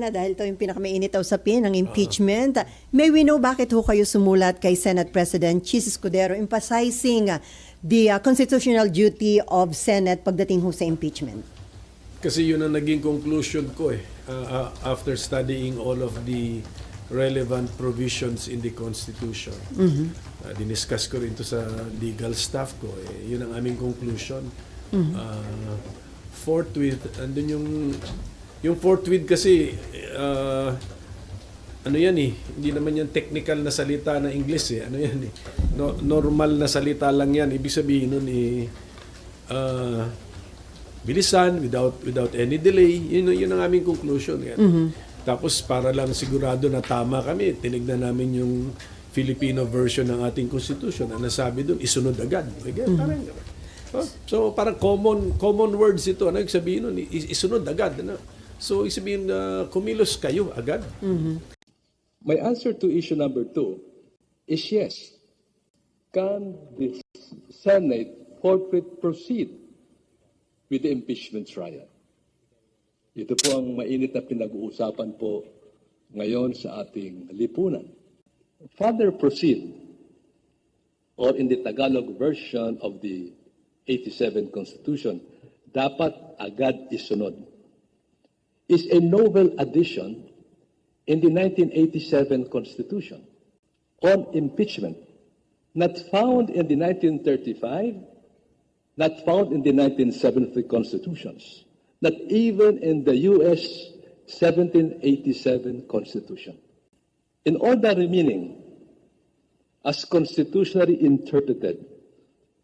Na dahil ito yung pinakamainit na usapin, ang impeachment. May we know bakit ho kayo sumulat kay Senate President Chis Escudero emphasizing the uh, constitutional duty of Senate pagdating ho sa impeachment? Kasi yun ang naging conclusion ko eh. uh, uh, after studying all of the relevant provisions in the Constitution. Uh, diniscuss ko rin to sa legal staff ko. Eh. Yun ang aming conclusion. Uh, forthwith, andun yung yung forthwith kasi uh, ano yan eh, hindi naman yan technical na salita na English eh. Ano yan eh, no, normal na salita lang yan. Ibig sabihin nun eh, uh, bilisan, without without any delay. Yun, yun ang aming conclusion. Yan. Tapos para lang sigurado na tama kami, tinignan namin yung Filipino version ng ating constitution. Ang nasabi doon, isunod agad. Again, parang, oh, so parang common common words ito. Ano yung sabihin nun? Is- Isunod agad. Ano? So, ibig sabihin, uh, kumilos kayo agad. My answer to issue number two is yes. Can the Senate forthwith proceed with the impeachment trial? Ito po ang mainit na pinag-uusapan po ngayon sa ating lipunan. Further proceed, or in the Tagalog version of the 87 Constitution, dapat agad isunod, is a novel addition in the 1987 Constitution on impeachment, not found in the 1935, not found in the 1970 Constitutions, not even in the U.S. 1787 Constitution. In ordinary meaning, as constitutionally interpreted,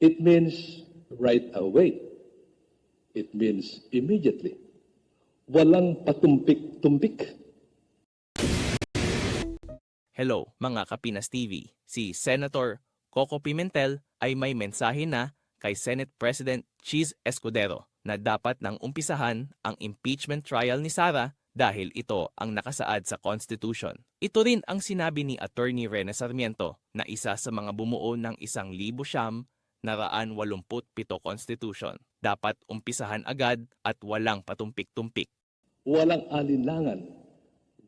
it means right away. It means immediately. Walang patumpik-tumpik. Hello mga Kapinas TV, si Senator Coco Pimentel ay may mensahe na kay Senate President Cheese Escudero na dapat nang umpisahan ang impeachment trial ni Sara dahil ito ang nakasaad sa Constitution. Ito rin ang sinabi ni Attorney Rene Sarmiento na isa sa mga bumuo ng isang libo siyam naraan walumput pito Constitution. Dapat umpisahan agad at walang patumpik-tumpik. Walang alinlangan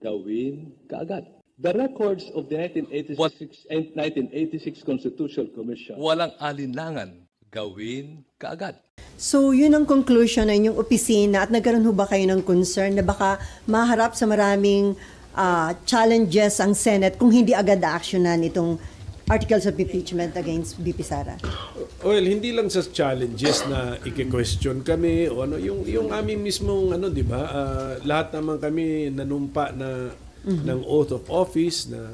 gawin kaagad. The records of the 1986, and 1986 Constitutional Commission walang alinlangan gawin kaagad. So, yun ang conclusion ng inyong opisina at nagkaroon ho ba kayo ng concern na baka maharap sa maraming ah, challenges ang Senate kung hindi agad na-actionan itong articles of impeachment against BP Sara? Well, hindi lang sa challenges na i-question kami o ano, yung yung aming mismong ano, 'di ba? ah, lahat naman kami nanumpa na ng oath of office na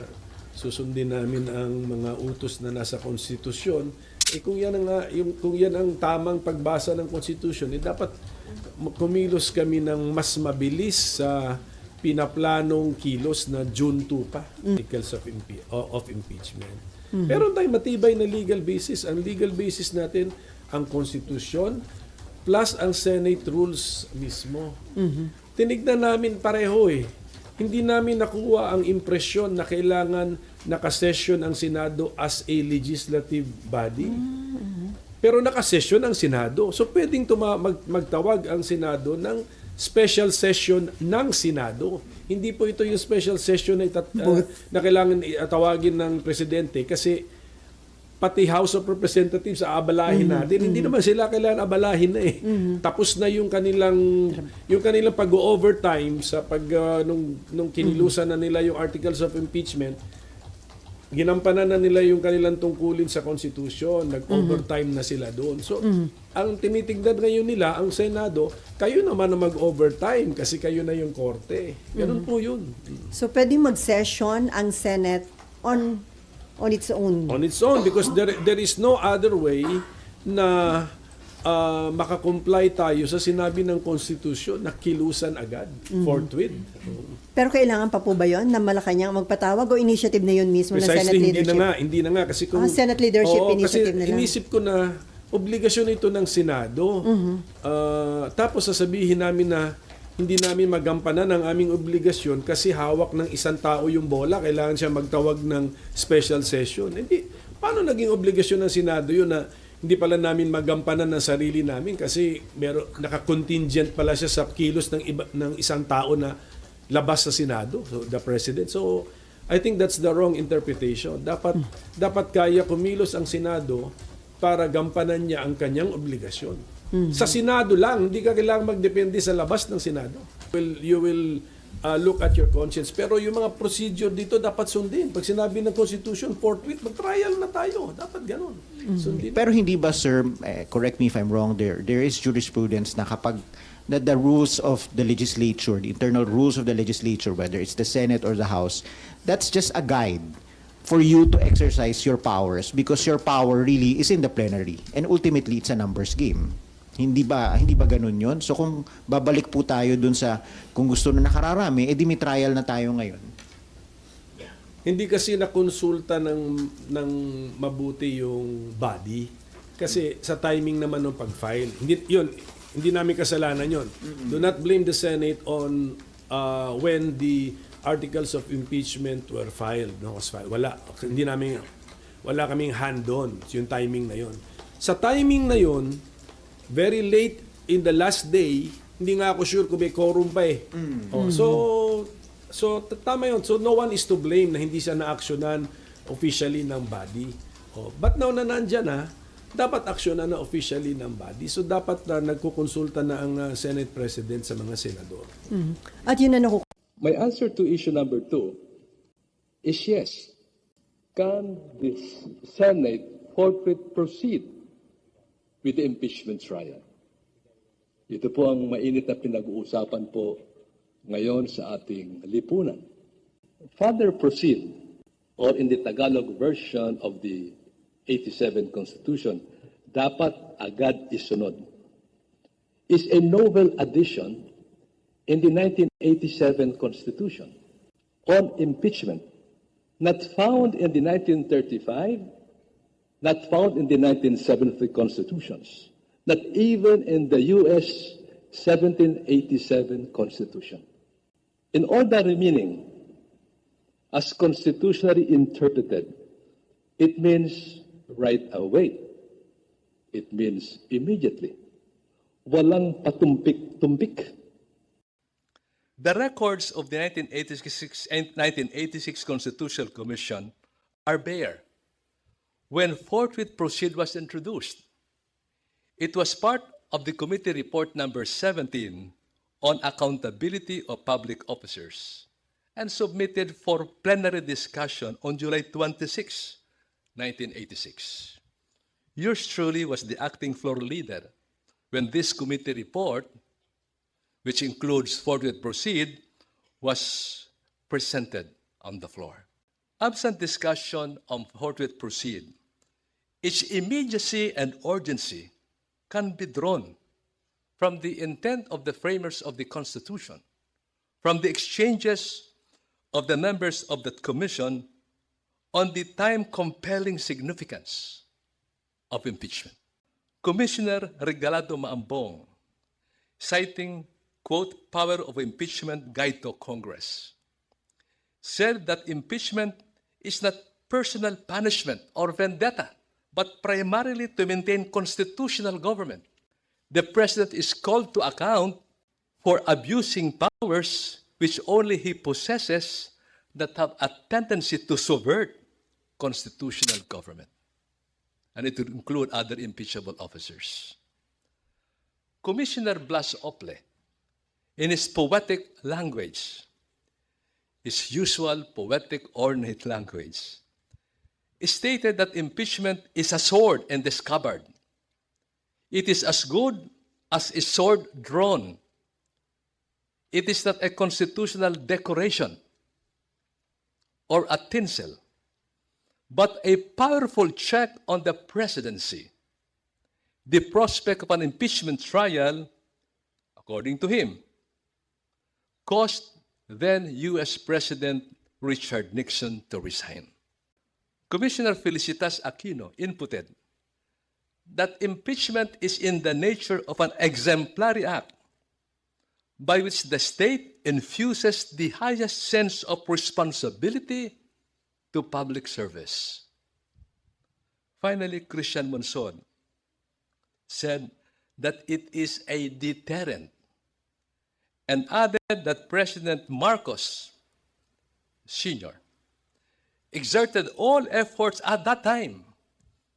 susundin namin ang mga utos na nasa konstitusyon. Eh kung yan ang ah, yung kung yan ang tamang pagbasa ng konstitusyon, eh dapat kumilos kami ng mas mabilis sa pinaplanong kilos na June 2 pa, articles of, impe- of impeachment. Meron tayong matibay na legal basis. Ang legal basis natin, ang konstitusyon plus ang Senate rules mismo. Tinignan namin pareho eh. Hindi namin nakuha ang impresyon na kailangan nakasession ang Senado as a legislative body. Pero nakasession ang Senado. So pwedeng tuma- mag- magtawag ang Senado ng special session ng Senado. Hindi po ito yung special session na, itat- uh, na kailangan itawagin ng presidente kasi pati House of Representatives aabalahin natin. Hindi naman sila kailangan abalahin na eh. Tapos na yung kanilang yung kanilang pag-overtime sa pag uh, nung nung kinilusan na nila yung articles of impeachment ginampanan na nila yung kanilang tungkulin sa Constitution, nag-overtime na sila doon. So, ang tinitignan ngayon nila, ang Senado, kayo naman na mag-overtime kasi kayo na yung korte. Ganun po yun. So, pwede mag-session ang Senate on on its own. On its own because there, there is no other way na ah, makakomply tayo sa sinabi ng Constitution na kilusan agad, forthwith. Pero kailangan pa po ba yon na Malacanang magpatawag o initiative na yun mismo ng Senate Precisely, hindi leadership? na nga, hindi na nga. Kasi kung, Ah, Senate leadership Oo, initiative kasi na lang. inisip ko na obligasyon ito ng Senado. Mm-hmm. Ah, tapos sasabihin namin na hindi namin magampanan ang aming obligasyon kasi hawak ng isang tao yung bola. Kailangan siya magtawag ng special session. Hindi, paano naging obligasyon ng Senado yun na hindi pala namin magampanan ng sarili namin kasi meron naka-contingent pala siya sa kilos ng iba, ng isang tao na labas sa Senado, so the President. So, I think that's the wrong interpretation. Dapat dapat kaya kumilos ang Senado para gampanan niya ang kanyang obligasyon. Sa Senado lang, hindi ka kailangang magdepende sa labas ng Senado. Well, you will uh, look at your conscience. Pero yung mga procedure dito dapat sundin. Pag sinabi ng Constitution, forthwith, mag-trial na tayo. Dapat ganun. Sundin. Pero hindi ba, sir, eh, correct me if I'm wrong there, there is jurisprudence na kapag that the rules of the legislature, the internal rules of the legislature, whether it's the Senate or the House, that's just a guide for you to exercise your powers because your power really is in the plenary and ultimately it's a numbers game. Hindi ba hindi ba ganun 'yon? So kung babalik po tayo dun sa kung gusto na nakararami, edi may trial na tayo ngayon. Hindi kasi nakonsulta ng ng mabuti yung body. Kasi sa timing naman ng pag-file. Hindi yun, hindi namin kasalanan yun. Do not blame the Senate on uh, when the articles of impeachment were filed. No, was filed. Wala. Hindi namin wala kaming hand doon. Yung timing na yun. Sa timing na yun, very late in the last day, hindi nga ako sure kung may quorum pa eh. Oh, so, so tama yun. So no one is to blame na hindi siya na-actionan officially ng body. Oh, but now na nandyan na, dapat aksyonan na officially ng body. So dapat na nagkukonsulta na ang uh, Senate President sa mga senador. At yun na naku My answer to issue number two is yes. Can the Senate forthwith proceed with the impeachment trial? Ito po ang mainit na pinag-uusapan po ngayon sa ating lipunan. Further proceed, or in the Tagalog version of the 87 Constitution, dapat agad isunod, is a novel addition in the 1987 Constitution on impeachment, not found in the 1935, not found in the 1970 Constitutions, not even in the U.S. 1787 Constitution. In ordinary meaning, as constitutionally interpreted, it means right away. It means immediately. Walang patumpik-tumpik. The records of the 1986, and 1986 Constitutional Commission are bare. When forthwith proceed was introduced, it was part of the committee report number 17 on accountability of public officers and submitted for plenary discussion on July 26, 1986. Yours truly was the acting floor leader when this committee report which includes forthwith proceed, was presented on the floor. Absent discussion on forthwith proceed, its immediacy and urgency can be drawn from the intent of the framers of the Constitution, from the exchanges of the members of that commission on the time compelling significance of impeachment. Commissioner Regalado Maambong citing, quote, power of impeachment guide to Congress, said that impeachment is not personal punishment or vendetta, but primarily to maintain constitutional government. The president is called to account for abusing powers which only he possesses that have a tendency to subvert constitutional government. And it would include other impeachable officers. Commissioner Blas Ople, in his poetic language, his usual poetic ornate language, stated that impeachment is a sword the scabbard. It is as good as a sword drawn. It is not a constitutional decoration or a tinsel, but a powerful check on the presidency the prospect of an impeachment trial, according to him, caused then U.S. President Richard Nixon to resign. Commissioner Felicitas Aquino inputted that impeachment is in the nature of an exemplary act by which the state infuses the highest sense of responsibility to public service. Finally, Christian Monson said that it is a deterrent and added that President Marcos Sr. exerted all efforts at that time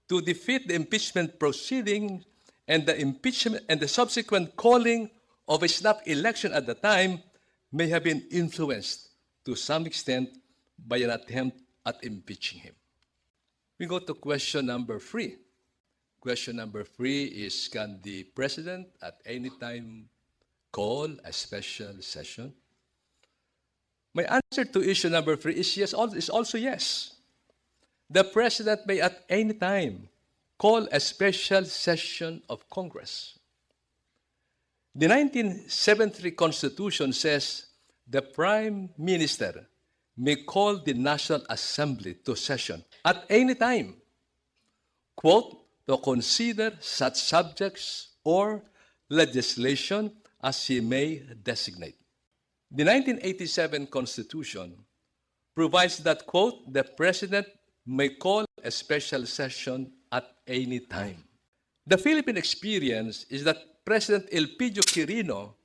to defeat the impeachment proceeding and the impeachment and the subsequent calling of a snap election at the time may have been influenced to some extent by an attempt at impeaching him. We go to question number three. Question number three is Can the president at any time call a special session? My answer to issue number three is yes, is also yes. The president may at any time call a special session of Congress. The 1973 Constitution says the Prime Minister may call the National Assembly to session at any time, quote, to consider such subjects or legislation as he may designate. The 1987 Constitution provides that, quote, the President may call a special session at any time. The Philippine experience is that President Elpidio Quirino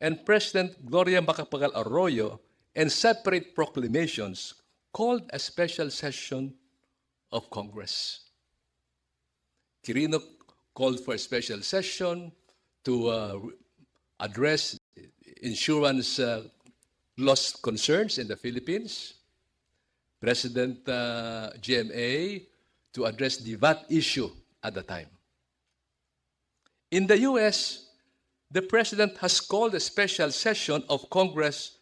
and President Gloria Macapagal Arroyo, in separate proclamations, called a special session of Congress. Quirino called for a special session to uh, address insurance uh, loss concerns in the Philippines. President uh, GMA to address the VAT issue at the time. In the US, the president has called a special session of Congress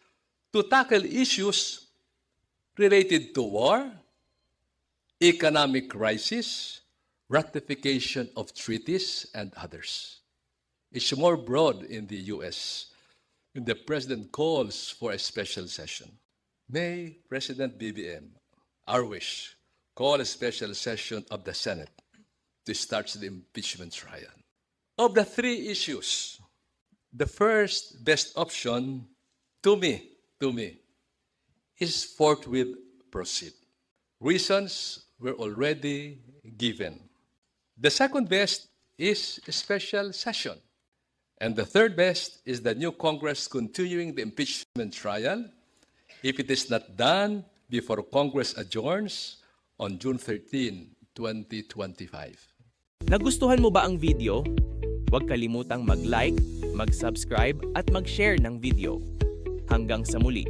to tackle issues related to war, economic crisis, ratification of treaties, and others. It's more broad in the US when the president calls for a special session. May President BBM, our wish, call a special session of the Senate to start the impeachment trial. Of the three issues, the first best option to me, to me, is forthwith proceed. Reasons were already given. The second best is a special session. And the third best is the new Congress continuing the impeachment trial if it is not done before Congress adjourns on June 13, 2025. Nagustuhan mo ba ang video? Huwag kalimutang mag-like, mag-subscribe at mag-share ng video. Hanggang sa muli.